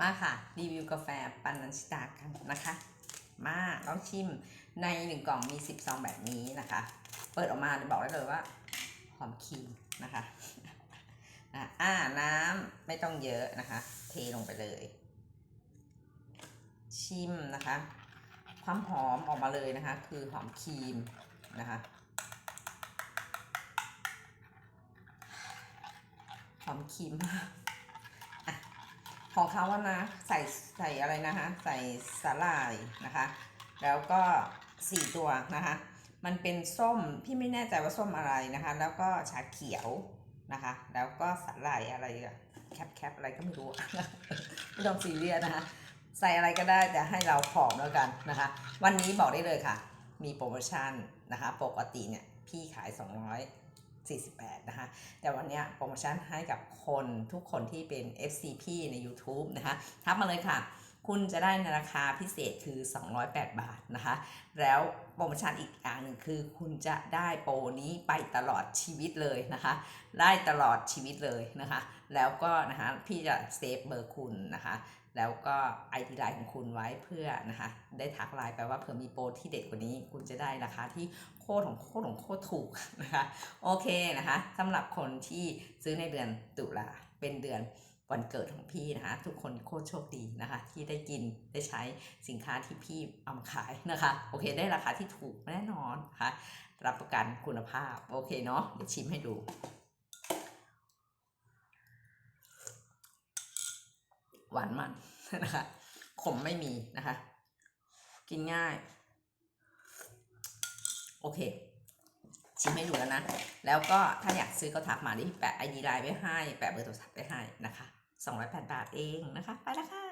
มาค่ะ รีวิวกาแฟปันนันชิตากันนะคะ มาลองชิมในหนึ่งกล่องมี10ซองแบบนี้นะคะ เปิดออกมาบอกได้เลยว่า หอมครีมนะคะอะอ่าน้ำไม่ต้องเยอะนะคะ เทลงไปเลย ชิมนะคะ ความหอมออกมาเลยนะคะ คือหอมครีมนะคะหอมครีมมาก ของเขาว่านะใส่ใส่อะไรนะคะใส่สาหร่ายนะคะ แล้วก็สี่ตัวนะคะ มันเป็นส้มพี่ไม่แน่ใจว่าส้มอะไรนะคะ แล้วก็ชาเขียวนะคะ แล้วก็สาหร่ายอะไรอะแคปแคปอะไรก็ไม่รู้ไม่ต้องซีเรียสนะคะใส่อะไรก็ได้แต่ให้เราผอมแล้วกันนะคะ วันนี้บอกได้เลยค่ะ มีโปรโมชั่นนะคะ ปกติเนี่ยพี่ขาย 48 นะคะ แต่วันนี้โปรโมชั่นให้กับคนทุกคนที่เป็น FCP ใน YouTube นะคะ ทักมาเลยค่ะ คุณจะได้ในราคาพิเศษคือ 208 บาทนะคะ แล้วโปรโมชั่นอีกอย่างหนึ่งคือ คุณจะได้โปรนี้ไปตลอดชีวิตเลยนะคะ ได้ตลอดชีวิตเลยนะคะ แล้วก็นะคะพี่จะเซฟเบอร์คุณนะคะ แล้วก็ไอดีไลน์ของคุณไว้เพื่อนะคะ ได้ทักไลน์ไปว่าเผื่อมีโปรที่เด็ดกว่านี้ คุณจะได้ราคาที่โคตรของโคตรของโคตรถูกนะคะ โอเคนะคะสำหรับคนที่ซื้อในเดือนตุลาเป็นเดือน วันเกิดของพี่นะคะ ทุกคนโคตรโชคดีนะคะ ที่ได้กินได้ใช้สินค้าที่พี่เอามาขายนะคะ โอเค ได้ราคาที่ถูกแน่นอนนะคะรับประกันคุณภาพ โอเคเนาะเดี๋ยวชิมให้ดูหวานมันนะคะขมไม่มีนะคะ กินง่าย โอเค ชิมให้ดูแล้วนะ แล้วก็ถ้าอยากซื้อก็ทักมาที่แปะไอดีไลน์ไว้ให้ แปะเบอร์โทรศัพท์ไว้ให้นะคะ208บาทเองนะคะ ไปแล้วค่ะ